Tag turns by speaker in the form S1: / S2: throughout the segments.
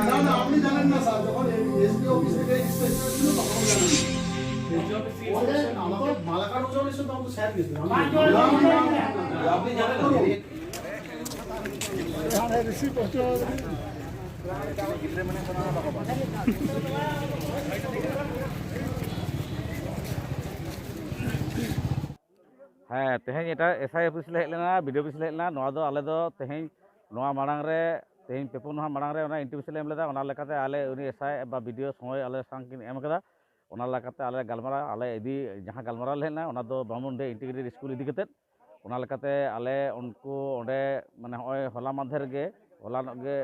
S1: না না আপনি জানেন না স্যার যখন এসপি অফিস থেকে ছিল তখন জানেন ওরে মালাকার ওজন তখন তো স্যার গেছিল আপনি জানেন
S2: ᱦᱮᱸ ᱛᱮᱦᱮᱧ ᱮᱴᱟᱜ ᱮᱥᱟᱭ ᱚᱯᱷᱤᱥ ᱞᱮ ᱦᱮᱡ ᱞᱮᱱᱟ ᱵᱤᱰᱤ ᱚᱯᱷᱤᱥ ᱦᱮᱡ ᱞᱮᱱᱟ ᱱᱚᱣᱟ ᱫᱚ ᱟᱞᱮ ᱫᱚ ᱛᱮᱦᱮᱧ ᱱᱚᱣᱟ ᱢᱟᱲᱟᱝ ᱨᱮ ᱛᱮᱦᱮᱧ ᱯᱮᱯᱩᱱ ᱦᱟᱸ ᱢᱟᱲᱟᱝ ᱨᱮ ᱚᱱᱟ ᱤᱱᱴᱟᱨভিᱥᱮᱞ ᱮᱢ ᱞᱮᱫᱟ ᱚᱱᱟ ᱞᱮᱠᱟᱛᱮ ᱟᱞᱮ ᱩᱱᱤ ᱮᱥᱟᱭ ᱵᱟ ᱵᱤᱰᱤᱭᱳ ᱥᱚᱢᱚᱭ ᱟᱞᱮ ᱥᱟᱝ ᱠᱤᱱ ᱮᱢ ᱠᱟᱫᱟ ᱚᱱᱟ ᱞᱮᱠᱟᱛᱮ ᱟᱞᱮ ᱜᱟᱞᱢᱟᱨᱟᱣ ᱟᱞᱮ ᱤᱫᱤ ᱡᱟᱦᱟᱸ ᱜᱟᱞᱢᱟᱨᱟᱣ ᱞᱮ ᱦᱮᱡᱱᱟ ᱚᱱᱟ ᱫᱚ ᱵᱟᱢᱩᱱᱰᱮ ᱤᱱᱴᱤᱜᱨᱮᱴᱮᱰ ᱥᱠᱩᱞ ᱤᱫᱤ ᱠᱟᱛᱮᱫ ᱚᱱᱟ ᱞᱮᱠᱟᱛᱮ ᱟᱞᱮ ᱩᱱᱠᱩ ᱚᱸᱰᱮ ᱢᱟᱱᱮ ᱦᱚᱸᱜᱼᱚᱭ ᱦᱚᱞᱟ ᱢᱟᱫᱷᱮᱨ ᱜᱮ ᱦᱚᱞᱟᱱᱚᱜ ᱜᱮ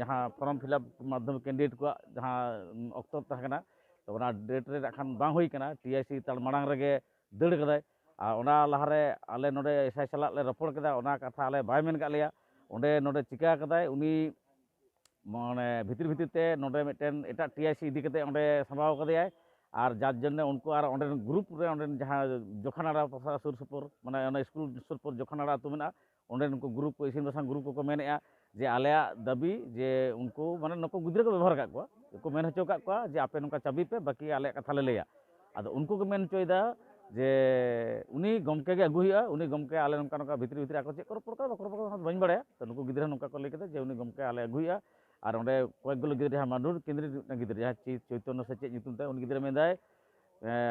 S2: ᱡᱟᱦᱟᱸ ᱯᱷᱚᱨᱚᱢ ᱯᱷᱤᱞᱟᱯ ᱢᱟᱫᱽᱫᱷᱚᱢ ᱠᱮᱱᱰᱤᱰᱮᱴ ᱠᱚᱣᱟᱜ ᱡᱟᱦᱟᱸ ᱚᱠᱛᱚ ᱛᱟᱦᱮᱸ ᱠᱟᱱᱟ ᱛᱚ ᱚᱱᱟ ᱰᱮᱴ ᱨᱮ ᱠᱷᱟᱱ ᱵᱟᱝ ᱦᱩᱭ ᱠᱟᱱᱟ ᱴᱤ ᱟᱭ ᱥᱤ ᱛᱟᱨ ᱢᱟᱲᱟᱝ ᱨᱮᱜᱮ ᱫᱟᱹᱲ ᱠᱟᱫᱟᱭ ᱟᱨ ᱚᱱᱟ ᱞᱟᱦᱟᱨᱮ ᱟᱞᱮ ᱱᱚᱰᱮ ᱮᱥᱟᱭ ᱥᱟᱞᱟᱜ ᱞᱮ ᱨᱚᱯᱚᱲ ᱠᱮᱫᱟ ᱚᱱᱟ ᱠᱟᱛᱷᱟ ᱟᱞᱮ ᱵᱟᱭ ᱢᱮᱱ ᱠᱟᱜ ᱞᱮᱭᱟ ᱚᱸᱰᱮ ᱱᱚᱰᱮ ᱪᱤᱠᱟ ᱠᱟᱫᱟᱭ ᱩᱱᱤ ᱢᱟᱱᱮ ᱵᱷᱤᱛᱤᱨ ᱵᱷᱤᱛᱤᱨ ᱛᱮ ᱱᱚᱰᱮ ᱢᱤᱫᱴᱮᱱ ᱮᱴᱟᱜ ᱴᱤ ᱟᱭ ᱥᱤ ᱤᱫᱤ ᱠᱟᱛᱮ ᱚᱸᱰᱮ ᱥᱟᱢᱵᱟᱣ ᱠᱟᱫᱮᱭᱟᱭ ᱟᱨ ᱡᱟᱨ ᱡᱚᱱᱱᱮ ᱩᱱᱠᱩ ᱟᱨ ᱚᱸᱰᱮᱱ ᱜᱨᱩᱯ ᱨᱮ ᱚᱸᱰᱮᱱ ᱡᱟᱦᱟᱸ ᱡᱚᱠᱷᱟᱱᱟᱲᱟ ᱯᱟᱥᱟ ᱥᱩᱨ ᱥᱩᱯᱩᱨ ᱢᱟᱱᱮ ᱚᱱᱟ ᱤᱥᱠᱩᱞ ᱥᱩᱨ ᱥᱩᱯᱩᱨ ᱡᱚᱠᱷᱟᱱᱟᱲᱟ ᱟᱹᱛᱩ ᱢᱮᱱᱟᱜᱼᱟ ᱚᱸᱰᱮ ᱩᱱᱠᱩ ᱜᱨᱩᱯ ᱠᱚ ᱤᱥᱤᱱ ᱵᱟᱥᱟᱝ ᱜᱨᱩᱯ ᱠᱚᱠᱚ ᱢᱮᱱᱮᱜᱼᱟ ᱡᱮ ᱟᱞᱮᱭᱟᱜ ᱫᱟᱹᱵᱤ ᱡᱮ ᱩᱱᱠᱩ ᱢᱟᱱᱮ ᱱᱩᱠᱩ ᱜᱤᱫᱽᱨᱟᱹ ᱠᱚ ᱵᱮᱵᱚᱦᱟᱨ ᱠᱟᱜ ᱠᱚᱣᱟ ᱠᱚ ᱢᱮᱱ ᱦᱚᱪᱚ ᱠᱟᱜ ᱠᱚᱣᱟ ᱡᱮ ᱟᱯᱮ ᱱᱚᱝᱠᱟ ᱪᱟᱹᱵᱤ ᱯᱮ ᱵᱟᱹᱠᱤ ᱟᱞᱮᱭᱟᱜ ᱠᱟᱛᱷᱟ ᱞᱮ ᱞᱟᱹᱭᱟ ᱟᱫᱚ ᱩᱱᱠᱩ ᱠᱚ ᱢᱮᱱ ᱦᱚᱪᱚᱭᱮᱫᱟ जे उनी गमके के अगुआ उनी गमके आले नंका नंका भितरी भितरी आको चेक कर प्रकार बकर बकर हाथ बनि बड़े तो नुको गिदरे नंका कर लेके जे उनी गमके आले अगुआ आर ओंडे कोई गलो गिदरे हा, मानुर केंद्र ना गिदरे जा चीज़ चैतन्य से चे जितुते उन गिदरे में दाए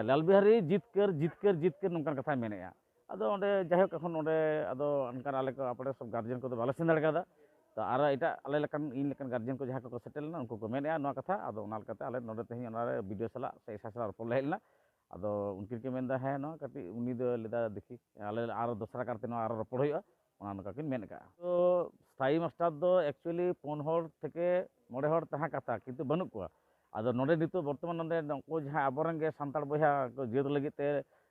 S2: लाल बिहारी जितकर जितकर जितकर नंका कथा मेनेया अद ओंडे जाहे कखन ओंडे अद अनका आले को आपडे सब गार्जियन को तो बाला सिंदर कादा तो आर एटा आले लकन, इन लकन गार्जियन को जाहे को सेटल ना, उनको को मेनेया नो कथा, अद ओनाल कथा आले नोडे तेही अनारे वीडियो सला सेसा सला अपलोड हेलना ᱟᱫᱚ ᱩᱱᱠᱤᱱ ᱠᱤᱱ ᱢᱮᱱᱫᱟ ᱦᱮᱸ ᱱᱚᱣᱟ ᱠᱟᱹᱴᱤᱡ ᱩᱱᱤ ᱫᱚ ᱞᱟᱹᱭᱫᱟ ᱫᱮᱠᱷᱤ ᱟᱞᱮ ᱟᱨᱚ ᱫᱚᱥᱨᱟ ᱠᱟᱨᱛᱮ ᱱᱚᱣᱟ ᱟᱨᱚ ᱨᱚᱯᱚᱲ ᱦᱩᱭᱩᱜᱼᱟ ᱚᱱᱟ ᱱᱚᱝᱠᱟ ᱠᱤᱱ ᱢᱮᱱ ᱟᱠᱟᱜᱼᱟ ᱛᱚ ᱥᱛᱷᱟᱭᱤ ᱢᱟᱥᱴᱟᱨ ᱫᱚ ᱮᱠᱪᱩᱭᱮᱞᱤ ᱯᱩᱱ ᱦᱚᱲ ᱛᱷᱮᱠᱮ ᱢᱚᱬᱮ ᱦᱚᱲ ᱛᱟᱦᱮᱸ ᱠᱟᱛᱷᱟ ᱠᱤᱱᱛᱩ ᱵᱟᱹᱱᱩᱜ ᱠᱚᱣᱟ ᱟᱫᱚ ᱱᱚᱰᱮ ᱱᱤᱛᱚᱜ ᱵᱚᱨᱛᱚᱢᱟᱱ ᱱᱚᱰᱮ ᱩᱱᱠᱩ ᱡᱟᱦᱟᱸ ᱟᱵᱚᱨᱮᱱ ᱜᱮ ᱥᱟᱱᱛᱟᱲ ᱵᱚᱭᱦᱟ ᱠᱚ ᱡᱟᱹᱛ ᱞᱟᱹᱜᱤᱫ ᱛᱮ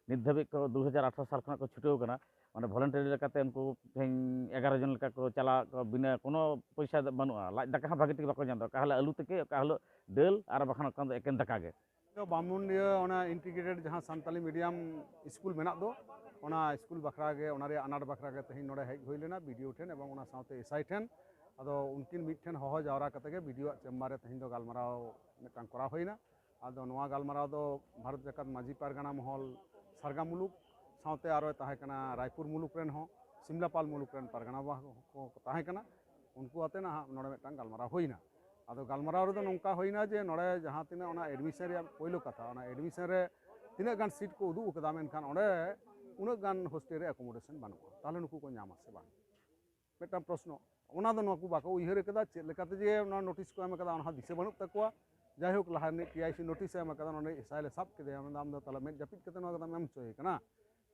S2: ᱱᱤᱛ ᱫᱷᱟᱹᱵᱤᱡ ᱠᱚ ᱫᱩ ᱦᱟᱡᱟᱨ ᱟᱴᱷᱨᱚ ᱥᱟᱞ ᱠᱷᱚᱱᱟᱜ ᱠᱚ ᱪᱷᱩᱴᱟᱹᱣ ᱠᱟᱱᱟ ᱢᱟᱱᱮ ᱵᱷᱚᱞᱮᱱᱴᱟᱨᱤ ᱞᱮᱠᱟᱛᱮ ᱩᱱᱠᱩ ᱛᱮᱦᱮᱧ ᱮᱜᱟᱨᱚ ᱡᱚᱱ ᱞᱮᱠᱟ ᱠᱚ ᱪᱟᱞᱟᱜ ᱠᱚ ᱵᱤᱱᱟᱹ ᱠᱳᱱᱳ ᱯᱚᱭᱥᱟ ᱫᱚ ᱵᱟᱹᱱᱩᱜᱼᱟ ᱞᱟᱡ ᱫᱟᱠᱟ ᱦᱚᱸ ᱵᱷᱟᱹᱜᱤ ᱴᱷᱤᱠ ᱵᱟᱠᱚ ᱧᱟᱢ ᱮᱫᱟ ᱚᱠᱟ ᱦᱤᱞᱳᱜ ᱟᱹᱞᱩ ᱛᱤᱠᱤ ᱚᱠᱟ ᱦᱤᱞᱳᱜ ᱫᱟᱹᱞ ᱟᱨ ᱵᱟᱠᱷᱟᱱ ᱚᱠᱟ ᱫᱚ ᱮᱠᱮᱱ ᱫᱟᱠᱟ ᱜᱮ
S3: ब्रामुंडिया इंटीग्रेटेड जहाँ सानी मीडियम स्कूल मेना स्कूल बखरागे अनाट बखरागे तेहन ना हज होना विडिओ ठेन एस आई ठेन अब उनकिन मिट्टन हह जावरा विडिओ चेम्बारे तेहन गलमारावना अब गलमारा भारत जकत माजी पारगाना महल सारगा मूलुक रायपुर मूलुक सिमलापाल मूलुक पारगाना को उनको ना गलमारा होना ᱟᱫᱚ ᱜᱟᱞᱢᱟᱨᱟᱣ ᱨᱮᱫᱚ ᱱᱚᱝᱠᱟ ᱦᱩᱭᱱᱟ ᱡᱮ ᱱᱚᱰᱮ ᱡᱟᱦᱟᱸ ᱛᱤᱱᱟᱹᱜ ᱚᱱᱟ ᱮᱰᱢᱤᱥᱚᱱ ᱨᱮᱭᱟᱜ ᱯᱳᱭᱞᱳ ᱠᱟᱛᱷᱟ ᱚᱱᱟ ᱮᱰᱢᱤᱥᱚᱱ ᱨᱮ ᱛᱤᱱᱟᱹᱜ ᱜᱟᱱ ᱥᱤᱴ ᱠᱚ ᱩᱫᱩᱜ ᱟᱠᱟᱫᱟ ᱢᱮᱱᱠᱷᱟᱱ ᱚᱸᱰᱮ ᱩᱱᱟᱹᱜ ᱜᱟᱱ ᱦᱳᱥᱴᱮᱞ ᱨᱮ ᱮᱠᱳᱢᱳᱰᱮᱥᱚᱱ ᱵᱟᱹᱱᱩᱜᱼᱟ ᱛᱟᱦᱞᱮ ᱱᱩᱠᱩ ᱠᱚ ᱧᱟᱢᱟ ᱥᱮ ᱵᱟᱝ ᱢᱤᱫᱴᱟᱝ ᱯᱨᱚᱥᱱᱚ ᱚᱱᱟ ᱫᱚ ᱱᱩᱠᱩ ᱵᱟᱠᱚ ᱩᱭᱦᱟᱹᱨ ᱟᱠᱟᱫᱟ ᱪᱮᱫ ᱞᱮᱠᱟᱛᱮ ᱡᱮ ᱚᱱᱟ ᱱᱳᱴᱤᱥ ᱠᱚ ᱮᱢ ᱟᱠᱟᱫᱟ ᱚᱱᱟ ᱫᱤᱥᱟᱹ ᱵᱟᱹᱱᱩᱜ ᱛᱟᱠᱚᱣᱟ ᱡᱟᱭᱦᱳᱠ ᱞᱟᱦᱟ ᱨᱤᱱᱤᱡ ᱯᱤ ᱟᱭ ᱥᱤ ᱱᱳᱴᱤᱥ ᱮᱢ ᱟᱠᱟᱫᱟ ᱱᱚᱰᱮ ᱮᱥᱟᱭ ᱞᱮ ᱥᱟᱵ ᱠᱮᱫᱮᱭᱟ ᱢᱮᱱᱫᱟ ᱟᱢ ᱫᱚ ᱛᱟᱦᱞᱮ ᱢᱮᱫ ᱡᱟᱹᱯᱤᱫ ᱠᱟᱛᱮ ᱱᱚᱣᱟ ᱠᱟᱛᱷᱟᱢ ᱮᱢ ᱦᱚᱪᱚᱭᱮ ᱠᱟᱱᱟ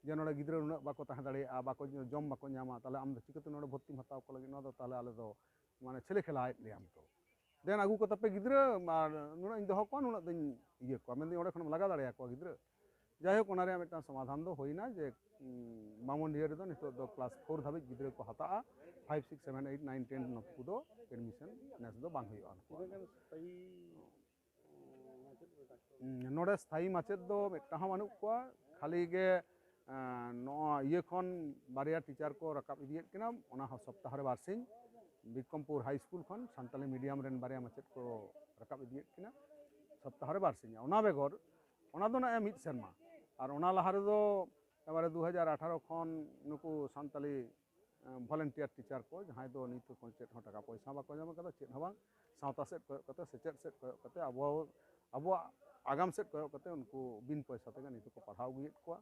S3: ᱡᱮ ᱱᱚᱰᱮ ᱜᱤᱫᱽᱨᱟᱹ ᱩᱱᱟᱹᱜ ᱵᱟᱠᱚ ᱛᱟᱦᱮᱸ ᱫᱟᱲᱮᱭᱟᱜᱼᱟ ᱵᱟᱠᱚ ᱡᱚᱢ ᱵᱟᱠᱚ ᱧᱟᱢᱟ ᱛᱟᱦᱞᱮ ᱟᱢ ᱫᱚ ᱪᱤᱠᱟᱹᱛᱮ ᱱᱚᱰᱮ ᱵᱷᱚᱨᱛᱤᱢ ᱦᱟᱛᱟᱣ ᱠᱚ ᱞᱟᱹᱜᱤᱫ ᱱᱚᱣᱟ ᱫᱚ ᱛᱟᱦᱞᱮ ᱟᱞᱮ ᱫᱚ ᱢᱟᱱᱮ ᱪᱮᱞᱮ ᱠᱷᱮᱞᱟᱭᱮᱫ ᱞᱮᱭᱟᱢ ᱛᱚ ᱫᱮᱱ ᱟᱹᱜᱩ ᱠᱚᱛᱟᱯᱮ ᱜᱤᱫᱽᱨᱟᱹ ᱟᱨ ᱱᱩᱱᱟᱹᱜ ᱤᱧ ᱫᱚᱦᱚ ᱠᱚᱣᱟ ᱱᱩᱱᱟᱹᱜ ᱫᱚᱧ ᱤᱭᱟᱹ ᱠᱚᱣᱟ ᱢᱮᱱᱫᱟᱹᱧ ᱚᱸᱰᱮ ᱠᱷᱚᱱᱮᱢ ᱞᱟᱜᱟ ᱫᱟᱲᱮᱭᱟᱠᱚᱣᱟ ᱜᱤᱫᱽᱨᱟᱹ ᱡᱟᱭᱦᱳᱠ ᱚᱱᱟ ᱨᱮᱭᱟᱜ ᱢᱤᱫᱴᱟᱝ ᱥᱚᱢᱟᱫᱷᱟᱱ ᱫᱚ ᱦᱩᱭᱱᱟ ᱡᱮ ᱵᱟᱢᱚᱱᱰᱤᱦᱟᱹ ᱨᱮᱫᱚ ᱱᱤᱛᱚᱜ ᱫᱚ ᱠᱞᱟᱥ ᱯᱷᱳᱨ ᱫᱷᱟᱹᱵᱤᱡ ᱜᱤᱫᱽᱨᱟᱹ ᱠᱚ ᱦᱟᱛᱟᱜᱼᱟ five six seven eight nine ten ᱱᱩᱠᱩ ᱫᱚ ᱮᱰᱢᱤᱥᱚᱱ ᱱᱮᱥ ᱫᱚ ᱵᱟᱝ ᱦᱩᱭᱩᱜᱼᱟ ᱱᱚᱰᱮ ᱥᱛᱷᱟᱭᱤ ᱢᱟᱪᱮᱫ ᱫᱚ ᱢᱤᱫᱴᱟᱝ ᱦᱚᱸ ᱵᱟᱹᱱᱩᱜ ᱠᱚᱣᱟ ᱠᱷᱟᱹᱞᱤ ᱜᱮ ᱱᱚᱣᱟ ᱤᱭᱟᱹ ᱠᱷᱚᱱ ᱵᱟᱨᱭᱟ ᱴᱤᱪᱟᱨ ᱠᱚ ᱨᱟᱠᱟᱵ ᱤᱫᱤᱭᱮᱫ ᱠᱤᱱᱟ ᱚᱱᱟ ᱦᱚᱸ ᱥᱚᱯᱛᱟᱦᱚ ᱨᱮ ᱵᱟᱨᱥᱤᱧ ᱵᱤᱠᱚᱢᱯᱩᱨ ᱦᱟᱭ ᱥᱠᱩᱞ ᱠᱷᱚᱱ ᱥᱟᱱᱛᱟᱞᱤ ᱢᱤᱰᱤᱭᱟᱢ ᱨᱮᱱ ᱵᱟᱨᱭᱟ ᱢᱟᱪᱮᱫ ᱠᱚ ᱨᱟᱠᱟᱵ ᱤᱫᱤᱭᱮᱫ ᱠᱤᱱᱟ ᱥᱚᱯᱛᱟᱦᱚ ᱨᱮ ᱵᱟᱨ ᱥᱤᱧᱟ ᱚᱱᱟ ᱵᱮᱜᱚᱨ ᱚᱱᱟ ᱫᱚ ᱱᱟᱜᱼᱮ ᱢᱤᱫ ᱥᱮᱨᱢᱟ ᱟᱨ ᱚᱱᱟ ᱞᱟᱦᱟ ᱨᱮᱫᱚ ᱮᱵᱟᱨᱮ ᱫᱩ ᱦᱟᱡᱟᱨ ᱟᱴᱷᱟᱨᱚ ᱠᱷᱚᱱ ᱱᱩᱠᱩ ᱥᱟᱱᱛᱟᱞᱤ ᱵᱷᱚᱞᱮᱱᱴᱤᱭᱟᱨ ᱴᱤᱪᱟᱨ ᱠᱚ ᱡᱟᱦᱟᱸᱭ ᱫᱚ ᱱᱤᱛ ᱦᱚᱸ ᱪᱮᱫ ᱦᱚᱸ ᱴᱟᱠᱟ ᱯᱚᱭᱥᱟ ᱵᱟᱠᱚ ᱧᱟᱢ ᱟᱠᱟᱫᱟ ᱪᱮᱫ ᱦᱚᱸ ᱵᱟᱝ ᱥᱟᱶᱛᱟ ᱥᱮᱫ ᱠᱚᱭᱚᱜ ᱠᱟᱛᱮ ᱥᱮᱪᱮᱫ ᱥᱮᱫ ᱠᱚᱭᱚᱜ ᱠᱟᱛᱮ ᱟᱵᱚ ᱟᱵᱚᱣᱟᱜ ᱟᱜᱟᱢ ᱥᱮᱫ ᱠᱚᱭᱚᱜ ᱠᱟᱛᱮ ᱩᱱᱠᱩ ᱵᱤᱱ ᱯᱚᱭᱥᱟ ᱛᱮᱜᱮ ᱱᱤᱛ ᱦᱚᱸᱠᱚ ᱯᱟᱲᱦᱟᱣ ᱟᱹᱜᱩᱭᱮᱫ ᱠᱚᱣᱟ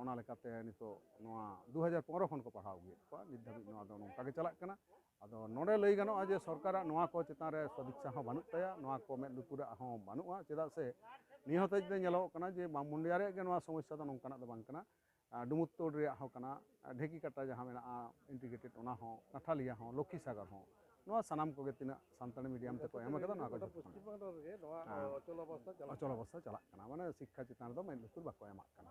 S3: ᱚᱱᱟ ᱞᱮᱠᱟᱛᱮ ᱱᱤᱛᱚᱜ ᱱᱚᱣᱟ ᱫᱩ ᱦᱟᱡᱟᱨ ᱯᱚᱱᱨᱚ ᱠᱷᱚᱱ ᱠᱚ ᱯᱟᱲᱦᱟᱣ ᱟᱹᱜᱩᱭᱮᱫ ᱠᱚᱣᱟ ᱱᱤᱛ ᱫᱷᱟᱹᱵᱤᱡ ᱱᱚᱣᱟ ᱫᱚ ᱱᱚᱝᱠᱟ ᱜᱮ ᱪᱟᱞᱟᱜ ᱠᱟᱱᱟ ᱟᱫᱚ ᱱᱚᱰᱮ ᱞᱟᱹᱭ ᱜᱟᱱᱚᱜᱼᱟ ᱡᱮ ᱥᱚᱨᱠᱟᱨᱟᱜ ᱱᱚᱣᱟ ᱠᱚ ᱪᱮᱛᱟᱱ ᱨᱮ ᱥᱚᱫᱤᱪᱪᱷᱟ ᱦᱚᱸ ᱵᱟᱹᱱᱩᱜ ᱛᱟᱭᱟ ᱱᱚᱣᱟ ᱠᱚ ᱢᱮᱫ ᱞᱩᱛᱩᱨᱟᱜ ᱦᱚᱸ ᱵᱟᱹᱱᱩᱜᱼᱟ ᱪᱮᱫᱟᱜ ᱥᱮ ᱱᱤᱭᱟᱹ ᱦᱚᱛᱮᱡ ᱛᱮ ᱧᱮᱞᱚᱜ ᱠᱟᱱᱟ ᱡᱮ ᱵᱟᱢᱩᱱᱰᱤᱭᱟ ᱨᱮᱭᱟᱜ ᱜᱮ ᱱᱚᱣᱟ ᱥᱚᱢᱚᱥᱥᱟ ᱫᱚ ᱱᱚᱝᱠᱟᱱᱟᱜ ᱫᱚ ᱵᱟᱝ ᱠᱟᱱᱟ ᱰᱩᱢᱩᱨᱛᱳᱲ ᱨᱮᱭᱟᱜ ᱦᱚᱸ ᱠᱟᱱᱟ ᱰᱷᱮᱠᱤ ᱠᱟᱴᱟ ᱡᱟᱦᱟᱸ ᱢᱮᱱᱟᱜᱼᱟ ᱤᱱᱴᱤᱜᱨᱮᱴᱮᱰ ᱚᱱᱟ ᱦᱚᱸ ᱠᱟᱴᱷᱟᱞᱤᱭᱟ ᱦᱚᱸ ᱞᱚᱠᱠᱷᱤ ᱥᱟᱜᱚᱨ ᱦᱚᱸ ᱱᱚᱣᱟ ᱥᱟᱱᱟᱢ ᱠᱚᱜᱮ ᱛᱤᱱᱟᱹᱜ ᱥᱟᱱᱛᱟᱲᱤ ᱢᱤᱰᱤᱭᱟᱢ ᱛᱮᱠᱚ ᱮᱢ ᱟᱠᱟᱫᱟ ᱱᱚᱣᱟ ᱠᱚ ᱡᱚᱛᱚ ᱚᱪᱚᱞ ᱚᱵᱚᱥᱛᱷᱟ ᱪᱟᱞᱟᱜ ᱠᱟᱱᱟ ᱢᱟᱱᱮ ᱥᱤᱠᱠᱷᱟ ᱪᱮᱛᱟᱱ ᱨᱮᱫᱚ ᱢᱮᱫ ᱞᱩᱛᱩᱨ ᱵᱟᱠᱚ ᱮᱢᱟᱜ ᱠᱟᱱᱟ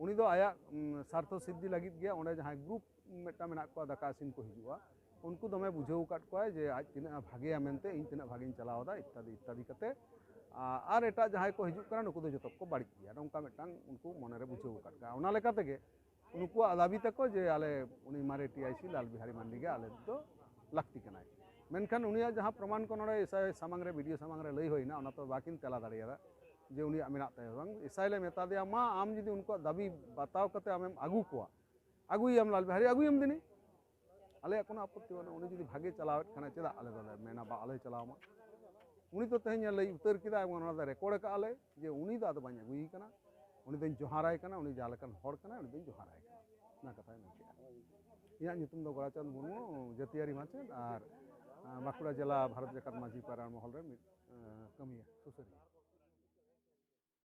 S3: उनी दो आया सार्थो सिद्धि लगित गया, उन्हें जहाँ ग्रुप मेटा मेना को दका को हिजुआ, उनको तो दमे बुझाव काट को जे आज तीना भागे मेनते इन तीना भागे चलाव दा, इत्यादि इत्यादि और एटा जहाँ को हिजुक करा नुकु दो तो जतो को बाड़ी किया नौका मेटा, उनको मने बुझे बुझाव काट का। उनको दाबी तको जे आले टी मारे टीआईसी लाल बिहारी मंडी के आले तो लगती कना मेनखान उनिया जहाँ प्रमाण को नड़े सामंग रे वीडियो सामंग रे लई होइना तो बाकी तेला दाड़िया जे उनसाइल माँ आम जी उनको दाबी बतावते आम आगू को अगुम लाल बिहारी अगुम दिनी। अलग को आपत्ति बना जी भागे चलाव चेदा अलग मेना बा अलग चलावमा उन तो तेज उतर रेकर्ड का अलग जे उदा बाँ अगुना उनदे जहाारा उन जहाँ हड़ी जहाारा कथा इंतम गोराचंद मुरमु जतियारी माचे और बाकुड़ा जिला, भारत जकत माजी पारायण महल कमिया सुसरिया